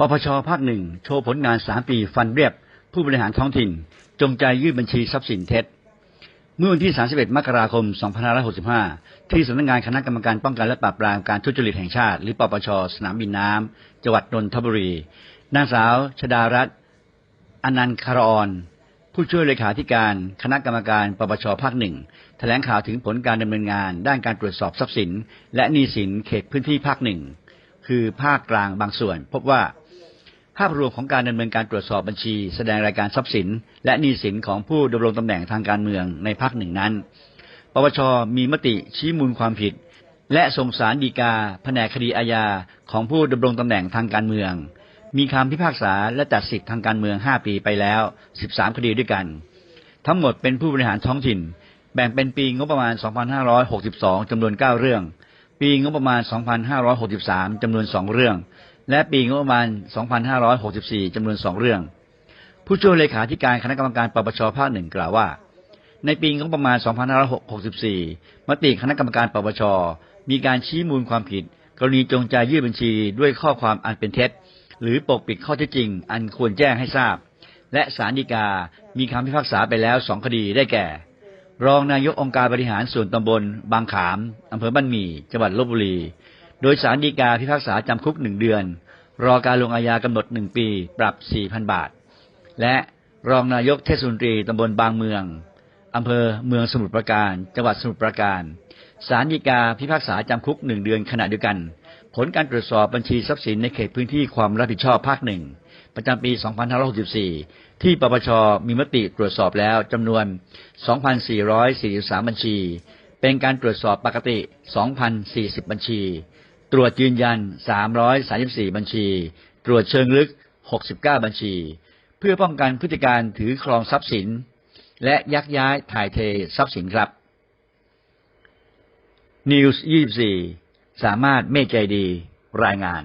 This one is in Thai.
ปปชภาคหนึ่งโชว์ผลงาน3ปีฟันเรียบ ผู้บริหารท้องถิ่น จงใจยื่นบัญชีทรัพย์สินเท็จ เมื่อวันที่ 31 มกราคม 2565 ที่สำนักงานคณะกรรมการป้องกันและปราบปรามการทุจริตแห่งชาติ หรือปปช สนามบินน้ำ จังหวัดนนทบุรี นางสาวชดารัตน์อนันต์คารออนผู้ช่วยเลขาธิการคณะกรรมการปปชภาคหนึ่งแถลงข่าวถึงผลการดำเนินงาน ด้านการตรวจสอบทรัพย์สิน และหนี้สินเขตพื้นที่ภาคหนึ่งคือภาคกลางบางส่วน พบว่า ภาพรวมของการดำเนินการตรวจสอบบัญชี แสดงรายการทรัพย์สิน และหนี้สินของผู้ดำรงตำแหน่งทางการเมืองในภาคหนึ่งนั้น ปปชมีมติชี้มูลความผิด และส่งสารดีกาแผนกคดีอาญาของผู้ดำรงตำแหน่งทางการเมือง มีคำพิพากษาและตัดสิทธิทางการเมือง 5 ปีไปแล้ว 13 คดีด้วยกัน ทั้งหมดเป็นผู้บริหารท้องถิ่น แบ่งเป็นปีงบประมาณ 2562จำนวน 9 เรื่อง ปีงบประมาณ 2563จำนวน 2 เรื่อง และปีงบประมาณ 2564 จำนวน 2 เรื่อง ผู้ช่วยเลขาธิการคณะกรรมการปปชภาคหนึ่งกล่าวว่า ในปีงบประมาณ 2564 มติคณะกรรมการปปช มีการชี้มูลความผิด กรณีจงใจยื่นบัญชีด้วยข้อความอันเป็นเท็จ หรือปกปิดข้อเท็จจริง อันควรแจ้งให้ทราบ และศาลฎีกา มีคำพิพากษาไปแล้วสองคดีได้แก่ รองนายกองค์การบริหารส่วนตำบล บางขามอำเภอบ้านหมี่ จังหวัดลบบุรี โดยศาลฎีกาพิพากษาจำคุกหนึ่งเดือน รอการลงอาญากำหนดหนึ่งปี ปรับ 4,000 บาท และรองนายกเทศมนตรีตำบลบางเมืองอำเภอเมืองสมุทรปราการ จังหวัดสมุทรปราการศาลฎีกาพิพากษาจำคุกหนึ่งเดือนขณะเดียวกัน ผลการตรวจสอบบัญชีทรัพย์สินในเขตพื้นที่ความรับผิดชอบภาคหนึ่งประจำปี 2564 ที่ปปช มีมติตรวจสอบแล้วจำนวน 2,443 บัญชี เป็นการตรวจสอบปกติ 2,040 บัญชี ตรวจยืนยัน 334 บัญชี ตรวจเชิงลึก 69 บัญชี เพื่อป้องกันพฤติการถือครองทรัพย์สิน และยักย้ายถ่ายเททรัพย์สินครับ News 24 สามารถเมฆใจดีรายงาน